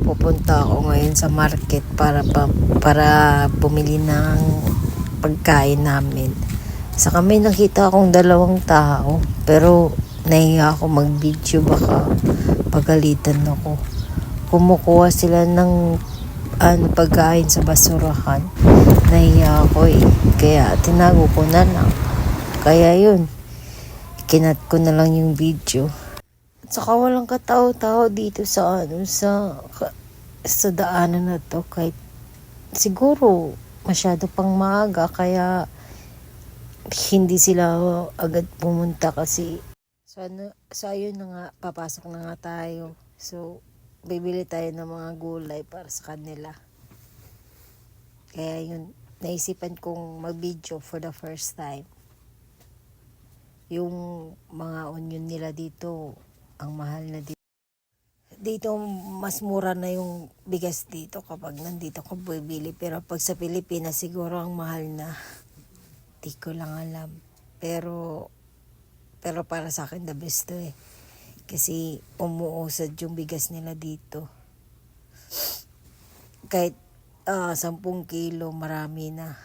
pupunta ako ngayon sa market para pa, para bumili ng pagkain namin. Saka may nakita akong dalawang tao, pero nahiya ako mag-video baka pagalitan ako. Kumukuha sila ng ano, pagkain sa basurahan. Nahiya ako eh. Kaya tinago ko na lang. Kaya yun, kinat ko na lang yung video. Saka walang katao-tao dito sa ano sa sa daanan na to. Kahit siguro masyado pang maaga kaya hindi sila agad pumunta kasi so ano so ayun na nga papasok na nga tayo. So bibili tayo ng mga gulay para sa kanila. Kaya yun naisipan kong mag-video for the first time. Yung mga onion nila dito ang mahal na dito dito mas mura na yung bigas dito kapag nandito ko bibili pero pag sa Pilipinas siguro ang mahal na di ko lang alam. Pero pero para sa akin the best to eh. Kasi umuusad yung bigas nila dito. Kahit ah 10 kilo marami na